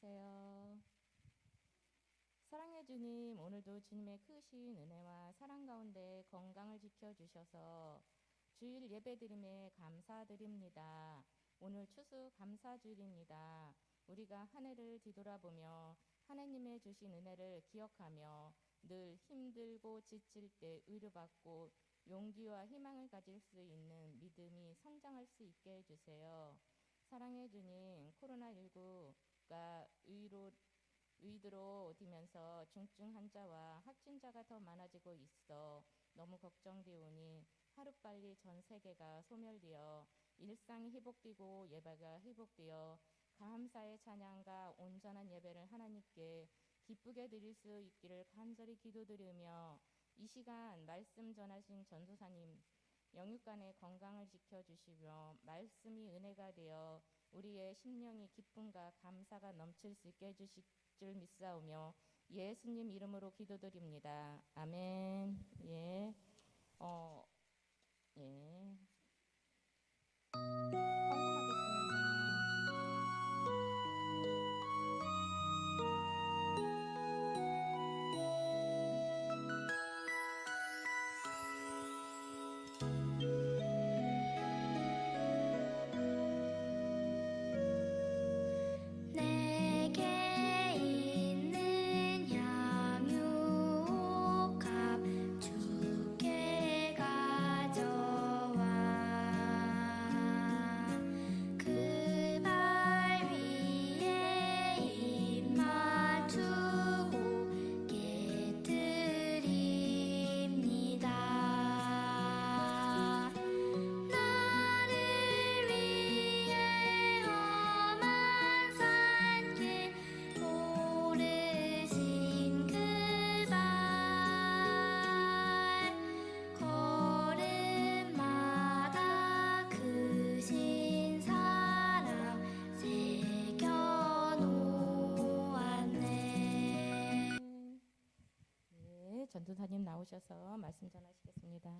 일어나세요. 사랑해 주님, 오늘도 주님의 크신 은혜와 사랑 가운데 건강을 지켜주셔서 주일 예배드림에 감사드립니다. 오늘 추수 감사주일입니다. 우리가 한 해를 뒤돌아보며 하나님의 주신 은혜를 기억하며 늘 힘들고 지칠 때 의료받고 용기와 희망을 가질 수 있는 믿음이 성장할 수 있게 해주세요. 사랑해 주님, 코로나19 가 의로 의도로 오면서 중증 환자와 확진자가 더 많아지고 있어 너무 걱정되오니 하루빨리 전 세계가 소멸되어 일상이 회복되고 예배가 회복되어 감사의 찬양과 온전한 예배를 하나님께 기쁘게 드릴 수 있기를 간절히 기도드리며 이 시간 말씀 전하신 전도사님 영육간의 건강을 지켜주시며 말씀이 은혜가 되어 우리의 심령이 기쁨과 감사가 넘칠 수 있게 해주실 줄 믿사오며 예수님 이름으로 기도드립니다. 아멘. 나오셔서 말씀 전하시겠습니다.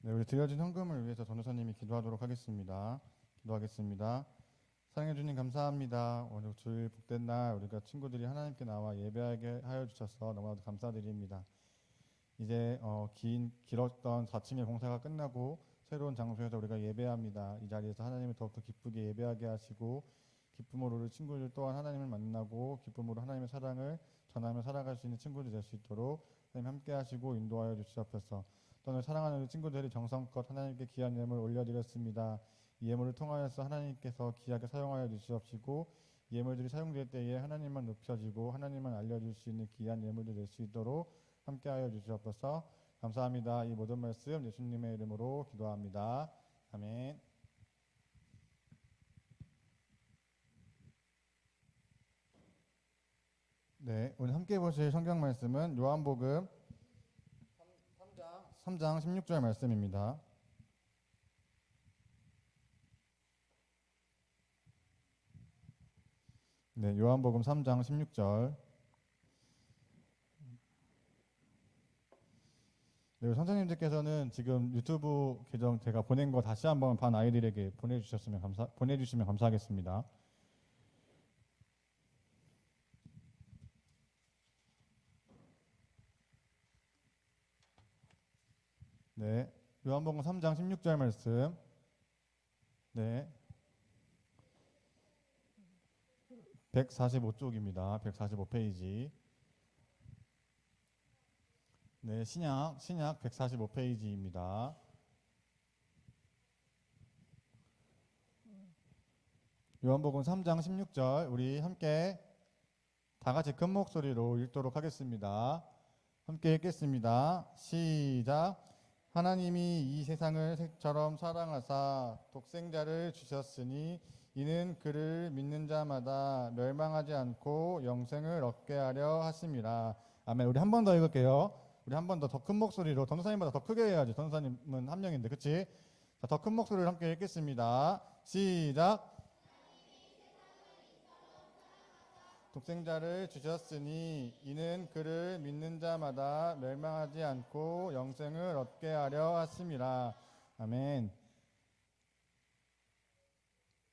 네, 우리 드려진 헌금을 위해서 전도사님이 기도하도록 하겠습니다. 기도하겠습니다. 사랑해 주님 감사합니다. 오늘 주일 복된 날 우리가 친구들이 하나님께 나와 예배하게 하여 주셔서 너무나도 감사드립니다. 이제 어, 긴 길었던 4층의 공사가 끝나고 새로운 장소에서 우리가 예배합니다. 이 자리에서 하나님을 더욱더 기쁘게 예배하게 하시고 기쁨으로 우리 친구들 또한 하나님을 만나고 기쁨으로 하나님의 사랑을 전하며 살아갈 수 있는 친구들 될 수 있도록 하나님 함께 하시고 인도하여 주시옵소서. 또는 사랑하는 우리 친구들이 정성껏 하나님께 귀한 예물 올려드렸습니다. 이 예물을 통하여서 하나님께서 귀하게 사용하여 주시옵시고 이 예물들이 사용될 때에 하나님만 높여지고 하나님만 알려줄 수 있는 귀한 예물들 될 수 있도록 함께하여 주시옵소서. 감사합니다. 이 모든 말씀 예수님의 이름으로 기도합니다. 아멘. 네, 오늘 함께 보실 성경 말씀은 요한복음 3장, 3장 16절 말씀입니다. 네, 요한복음 3장 16절. 네, 선생님들께서는 지금 유튜브 계정 제가 보낸 거 다시 한번 반 아이들에게 보내주셨으면 감사 보내주시면 감사하겠습니다. 네, 요한복음 3장 16절 말씀. 네. 145쪽입니다. 145페이지. 네, 신약, 신약 145페이지입니다. 요한복음 3장 16절 우리 함께 다 같이 큰 목소리로 읽도록 하겠습니다. 함께 읽겠습니다. 시작. 하나님이 이 세상을 색처럼 사랑하사 독생자를 주셨으니 이는 그를 믿는 자마다 멸망하지 않고 영생을 얻게 하려 하심이라. 아멘. 우리 한 번 더 읽을게요. 우리 한 번 더 더 큰 목소리로 전도사님보다 더 크게 해야지. 전도사님은 한 명인데, 그치? 자, 더 큰 목소리로 함께 읽겠습니다. 시작. 독생자를 주셨으니 이는 그를 믿는 자마다 멸망하지 않고 영생을 얻게 하려 하심이라. 아멘.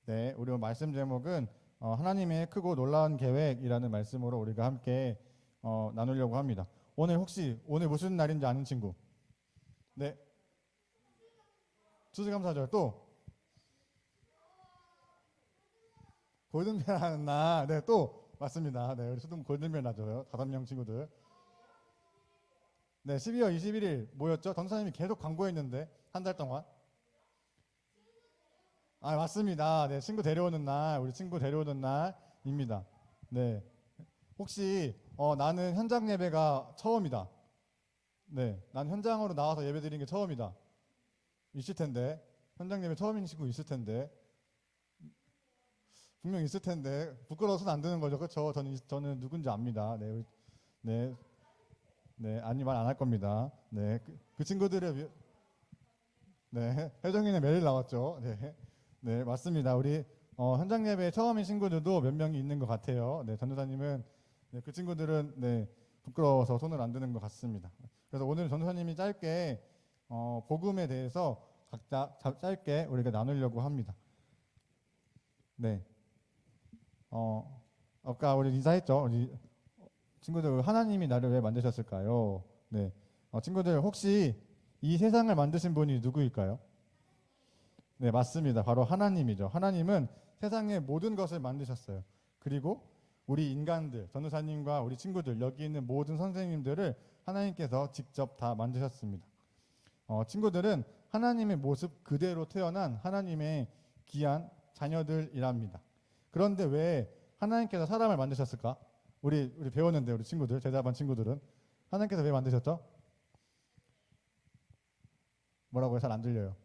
네, 우리 말씀 제목은 어, 하나님의 크고 놀라운 계획이라는 말씀으로 우리가 함께 어, 나누려고 합니다. 오늘 혹시 오늘 무슨 날인지 아는 친구? 네. 추수감사절 또 골든벨 하는 날. 네, 또 맞습니다. 네, 우리 수동 골든벨 나죠. 다섯 명 친구들. 네, 12월 21일 뭐였죠? 전사님이 계속 광고했는데 한 달 동안. 아, 맞습니다. 네, 친구 데려오는 날, 우리 친구 데려오는 날입니다. 네. 혹시 어, 나는 현장 예배가 처음이다. 네, 난 현장으로 나와서 예배 드리는 게 처음이다. 있을 텐데 현장 예배 처음인 친구 있을 텐데 분명 있을 텐데 부끄러워서는 안 되는 거죠, 그렇죠? 저는 저는 누군지 압니다. 네, 네, 네, 아니 말 안 할 겁니다. 네, 그, 그 친구들의 위- 네, 혜정이는 매일 나왔죠. 네, 네, 맞습니다. 우리 어, 현장 예배 처음인 친구들도 몇 명이 있는 것 같아요. 네, 전도사님은 네, 그 친구들은 네, 부끄러워서 손을 안 드는 것 같습니다. 그래서 오늘 전도사님이 짧게 어, 복음에 대해서 각자 자- 짧게 우리가 나누려고 합니다. 네. 어, 아까 우리 인사했죠. 우리 친구들 하나님이 나를 왜 만드셨을까요? 네. 어, 친구들 혹시 이 세상을 만드신 분이 누구일까요? 네, 맞습니다. 바로 하나님이죠. 하나님은 세상의 모든 것을 만드셨어요. 그리고 우리 인간들, 전도사님과 우리 친구들, 여기 있는 모든 선생님들을 하나님께서 직접 다 만드셨습니다. 어, 친구들은 하나님의 모습 그대로 태어난 하나님의 귀한 자녀들이랍니다. 그런데 왜 하나님께서 사람을 만드셨을까? 우리 우리 배웠는데 우리 친구들 제자반 친구들은 하나님께서 왜 만드셨죠? 뭐라고요? 잘 안 들려요.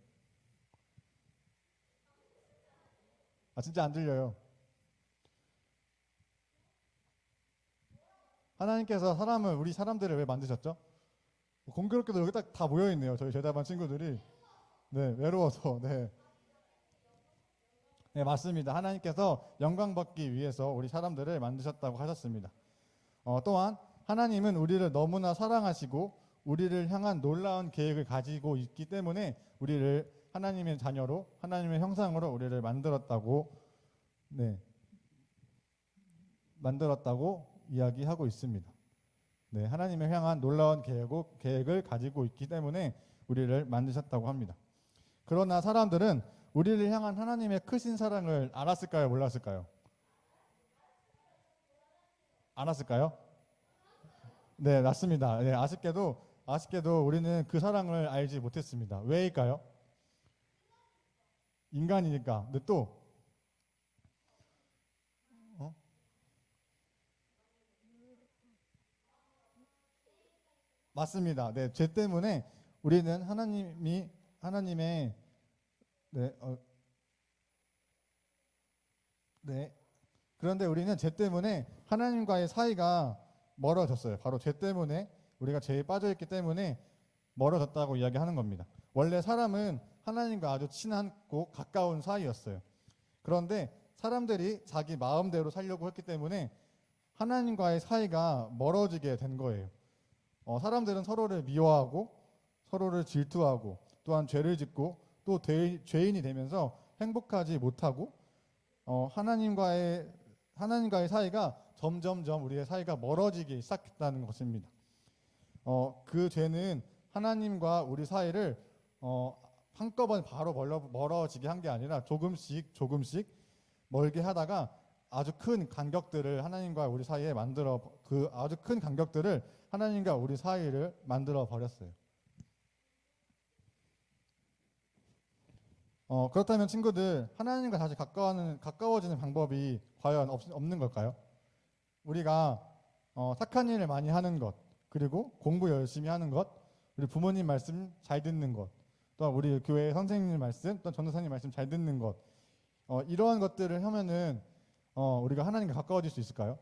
아 진짜 안 들려요. 하나님께서 사람을 우리 사람들을 왜 만드셨죠? 공교롭게도 여기 딱 다 모여 있네요. 저희 제자반 친구들이 네 외로워서 네. 네 맞습니다. 하나님께서 영광 받기 위해서 우리 사람들을 만드셨다고 하셨습니다. 어, 또한 하나님은 우리를 너무나 사랑하시고 우리를 향한 놀라운 계획을 가지고 있기 때문에 우리를 하나님의 자녀로 하나님의 형상으로 우리를 만들었다고 네 만들었다고 이야기하고 있습니다. 네, 하나님을 향한 놀라운 계획, 계획을 가지고 있기 때문에 우리를 만드셨다고 합니다. 그러나 사람들은 우리를 향한 하나님의 크신 사랑을 알았을까요? 몰랐을까요? 알았을까요? 네, 맞습니다. 네, 아쉽게도 아쉽게도 우리는 그 사랑을 알지 못했습니다. 왜일까요? 인간이니까. 근데 또 어? 맞습니다. 네, 죄 때문에 우리는 하나님이 하나님의 네, 어, 네. 그런데 우리는 죄 때문에 하나님과의 사이가 멀어졌어요. 바로 죄 때문에 우리가 죄에 빠져 있기 때문에 멀어졌다고 이야기하는 겁니다. 원래 사람은 하나님과 아주 친하고 가까운 사이였어요. 그런데 사람들이 자기 마음대로 살려고 했기 때문에 하나님과의 사이가 멀어지게 된 거예요. 어, 사람들은 서로를 미워하고 서로를 질투하고 또한 죄를 짓고 또 대- 죄인이 되면서 행복하지 못하고 어, 하나님과의 하나님과의 사이가 점점점 우리의 사이가 멀어지기 시작했다는 것입니다. 어, 그 죄는 하나님과 우리 사이를 어, 한꺼번에 바로 멀어, 멀어지게 한 게 아니라 조금씩 조금씩 멀게 하다가 아주 큰 간격들을 하나님과 우리 사이에 만들어 그 아주 큰 간격들을 하나님과 우리 사이를 만들어 버렸어요. 어, 그렇다면 친구들 하나님과 다시 가까워는, 가까워지는 방법이 과연 없, 없는 걸까요? 우리가 어, 착한 일을 많이 하는 것 그리고 공부 열심히 하는 것 우리 부모님 말씀 잘 듣는 것 또한 우리 교회 선생님 말씀 또 전도사님 말씀 잘 듣는 것 어, 이러한 것들을 하면은 어, 우리가 하나님과 가까워질 수 있을까요?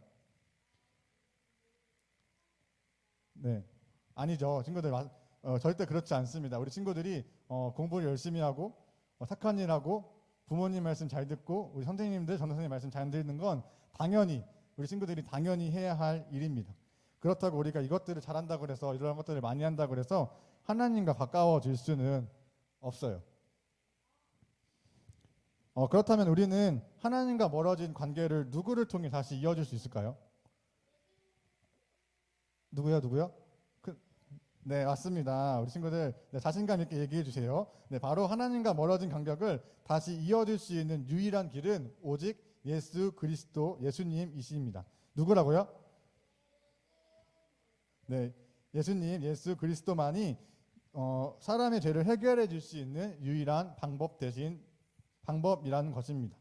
네 아니죠 친구들 마- 어, 절대 그렇지 않습니다 우리 친구들이 어, 공부를 열심히 하고 어, 착한 일 하고 부모님 말씀 잘 듣고 우리 선생님들 전도사님 말씀 잘 듣는 건 당연히 우리 친구들이 당연히 해야 할 일입니다. 그렇다고 우리가 이것들을 잘한다고 그래서 이런 것들을 많이 한다고 그래서 하나님과 가까워질 수는 없어요. 어, 그렇다면 우리는 하나님과 멀어진 관계를 누구를 통해 다시 이어줄 수 있을까요? 누구요? 누구요? 그, 네, 맞습니다. 우리 친구들 네, 자신감 있게 얘기해 주세요. 네, 바로 하나님과 멀어진 간격을 다시 이어줄 수 있는 유일한 길은 오직 예수 그리스도 예수님이십니다. 누구라고요? 네, 예수님, 예수 그리스도만이 어, 사람의 죄를 해결해 줄 수 있는 유일한 방법 대신 방법이라는 것입니다.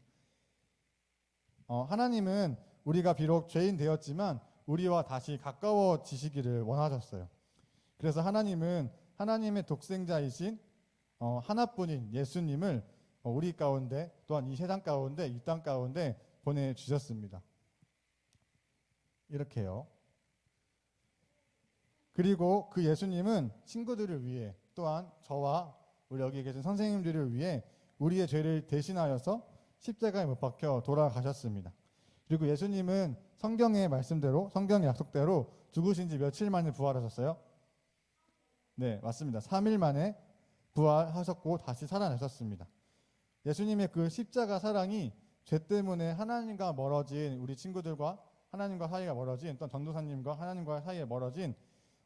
어, 하나님은 우리가 비록 죄인 되었지만 우리와 다시 가까워지시기를 원하셨어요. 그래서 하나님은 하나님의 독생자이신 어, 하나뿐인 예수님을 어, 우리 가운데 또한 이 세상 가운데 이 땅 가운데 보내 주셨습니다. 이렇게요. 그리고 그 예수님은 친구들을 위해 또한 저와 우리 여기 계신 선생님들을 위해 우리의 죄를 대신하여서 십자가에 못 박혀 돌아가셨습니다. 그리고 예수님은 성경의 말씀대로 성경의 약속대로 죽으신 지 며칠 만에 부활하셨어요? 네, 맞습니다. 3일 만에 부활하셨고 다시 살아나셨습니다. 예수님의 그 십자가 사랑이 죄 때문에 하나님과 멀어진 우리 친구들과 하나님과 사이가 멀어진 또 전도사님과 하나님과 사이에 멀어진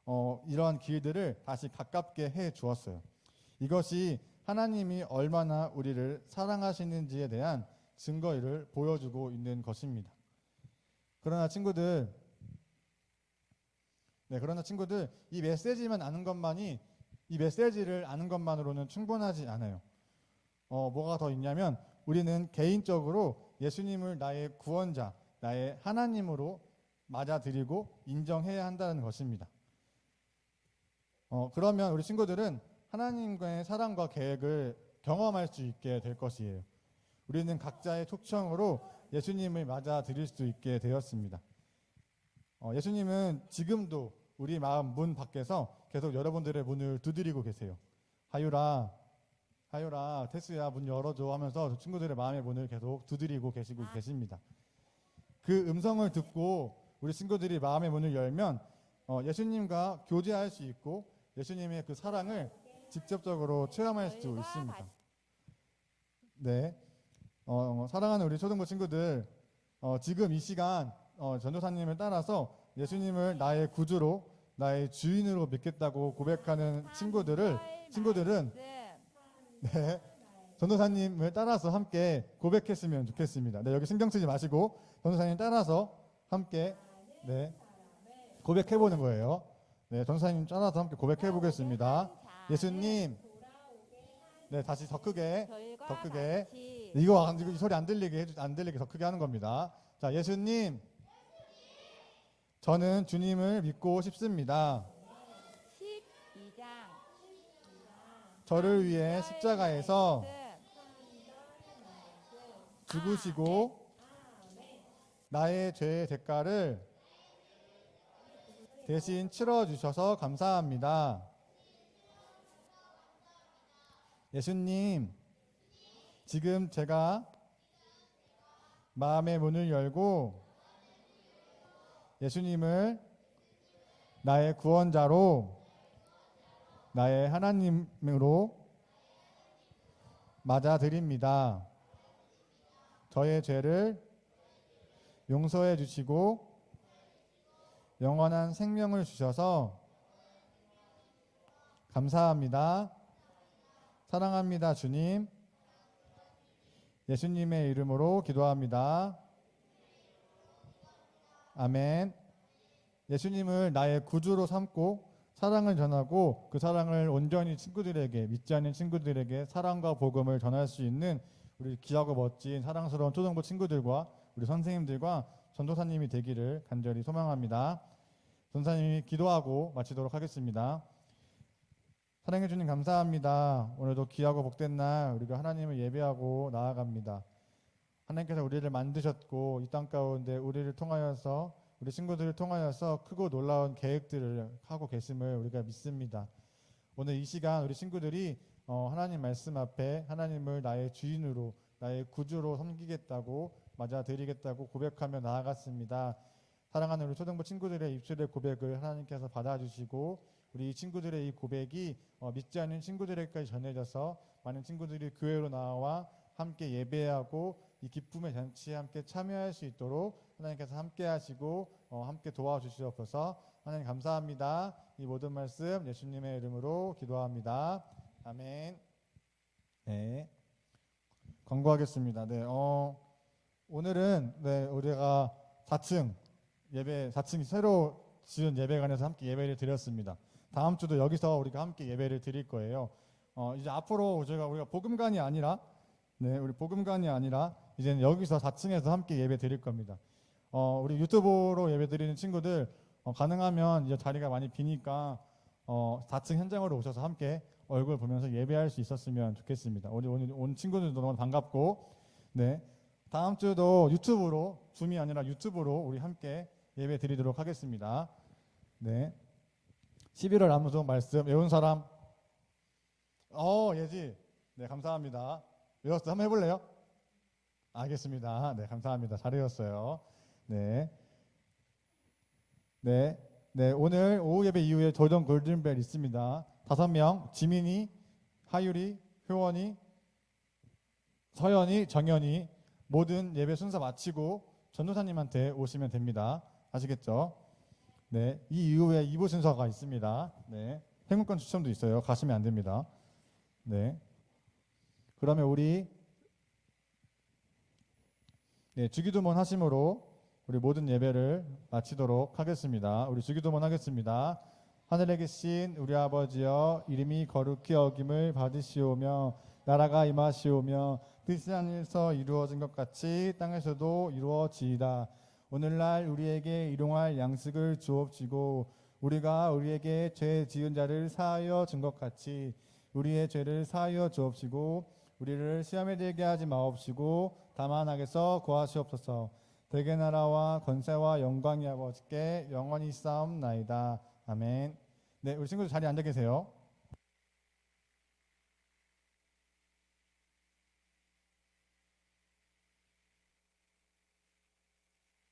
어, 이러한 길들을 다시 가깝게 해 주었어요. 이것이 하나님이 얼마나 우리를 사랑하시는지에 대한 증거를 보여주고 있는 것입니다. 그러나 친구들, 네, 그러나 친구들, 이 메시지만 아는 것만이 이 메시지를 아는 것만으로는 충분하지 않아요. 어, 뭐가 더 있냐면 우리는 개인적으로 예수님을 나의 구원자, 나의 하나님으로 맞아들이고 인정해야 한다는 것입니다. 어, 그러면 우리 친구들은 하나님과의 사랑과 계획을 경험할 수 있게 될 것이에요. 우리는 각자의 초청으로 예수님을 맞아들일 수 있게 되었습니다. 어, 예수님은 지금도 우리 마음 문 밖에서 계속 여러분들의 문을 두드리고 계세요. 하유라, 하유라, 테스야 문 열어줘 하면서 친구들의 마음의 문을 계속 두드리고 계시고 계십니다. 그 음성을 듣고 우리 친구들이 마음의 문을 열면 어, 예수님과 교제할 수 있고 예수님의 그 사랑을 직접적으로 체험할 수 있습니다. 네, 어, 사랑하는 우리 초등부 친구들, 어, 지금 이 시간 어, 전도사님을 따라서 예수님을 나의 구주로, 나의 주인으로 믿겠다고 고백하는 친구들을 친구들은 네. 네, 전도사님을 따라서 함께 고백했으면 좋겠습니다. 네, 여기 신경 쓰지 마시고 전도사님 따라서 함께 네 고백해 보는 거예요. 네, 전도사님 따라서 함께 고백해 보겠습니다. 예수님, 네 다시 더 크게 더 크게. 이거 안- 이 소리 안 들리게 해주 안 들리게 더 크게 하는 겁니다. 자, 예수님, 저는 주님을 믿고 싶습니다. 12장 저를 위해 십자가에서 죽으시고 나의 죄의 대가를 대신 치러 주셔서 감사합니다. 예수님, 지금 제가 마음의 문을 열고 예수님을 나의 구원자로 나의 하나님으로 맞아드립니다. 저의 죄를 용서해 주시고 영원한 생명을 주셔서 감사합니다. 사랑합니다, 주님. 예수님의 이름으로 기도합니다. 아멘. 예수님을 나의 구주로 삼고 사랑을 전하고 그 사랑을 온전히 친구들에게 믿지 않는 친구들에게 사랑과 복음을 전할 수 있는 우리 귀하고 멋진 사랑스러운 초등부 친구들과 우리 선생님들과 전도사님이 되기를 간절히 소망합니다. 전사님이 기도하고 마치도록 하겠습니다. 사랑해 주님 감사합니다. 오늘도 귀하고 복된 날 우리가 하나님을 예배하고 나아갑니다. 하나님께서 우리를 만드셨고 이 땅 가운데 우리를 통하여서 우리 친구들을 통하여서 크고 놀라운 계획들을 하고 계심을 우리가 믿습니다. 오늘 이 시간 우리 친구들이 어, 하나님 말씀 앞에 하나님을 나의 주인으로 나의 구주로 섬기겠다고 맞아드리겠다고 고백하며 나아갔습니다. 사랑하는 우리 초등부 친구들의 입술의 고백을 하나님께서 받아주시고 우리 이 친구들의 이 고백이 어, 믿지 않는 친구들에게까지 전해져서 많은 친구들이 교회로 나와 함께 예배하고 이 기쁨의 잔치에 함께 참여할 수 있도록 하나님께서 함께 하시고 어, 함께 도와주시옵소서 하나님 감사합니다. 이 모든 말씀 예수님의 이름으로 기도합니다. 아멘. 네. 광고하겠습니다. 네. 어, 오늘은 네, 우리가 4층 예배 4층 새로 지은 예배관에서 함께 예배를 드렸습니다. 다음 주도 여기서 우리가 함께 예배를 드릴 거예요. 어, 이제 앞으로 저희가 우리가 복음관이 아니라 네, 우리 복음관이 아니라 이제는 여기서 4층에서 함께 예배 드릴 겁니다. 어, 우리 유튜브로 예배 드리는 친구들 어, 가능하면 이제 자리가 많이 비니까 어, 4층 현장으로 오셔서 함께 얼굴 보면서 예배할 수 있었으면 좋겠습니다. 오늘 오늘 온 친구들도 너무 반갑고 네. 다음 주도 유튜브로 줌이 아니라 유튜브로 우리 함께 예배 드리도록 하겠습니다. 네. 11월 암송 말씀 외운 사람? 어, 예지. 네, 감사합니다. 외웠어. 한번 해볼래요? 알겠습니다. 네, 감사합니다. 잘 외웠어요. 네. 네. 네, 오늘 오후 예배 이후에 조정 골든벨 있습니다. 다섯 명, 지민이, 하율이, 효원이, 서연이, 정연이 모든 예배 순서 마치고 전도사님한테 오시면 됩니다. 아시겠죠? 네, 이 이후에 2부 순서가 있습니다. 네, 행운권 추첨도 있어요. 가시면 안 됩니다. 네, 그러면 우리 네, 주기도문 하심으로 우리 모든 예배를 마치도록 하겠습니다. 우리 주기도문 하겠습니다. 하늘에 계신 우리 아버지여 이름이 거룩히 여김을 받으시오며 나라가 임하시오며 뜻이 하늘에서 이루어진 것 같이 땅에서도 이루어지이다. 오늘날 우리에게 일용할 양식을 주옵시고 우리가 우리에게 죄 지은 자를 사하여 준 것 같이 우리의 죄를 사하여 주옵시고 우리를 시험에 들게 하지 마옵시고 다만 악에서 구하시옵소서. 대개 나라와 권세와 영광이 아버지께 영원히 싸움나이다. 아멘. 네, 우리 친구들 자리에 앉아 계세요.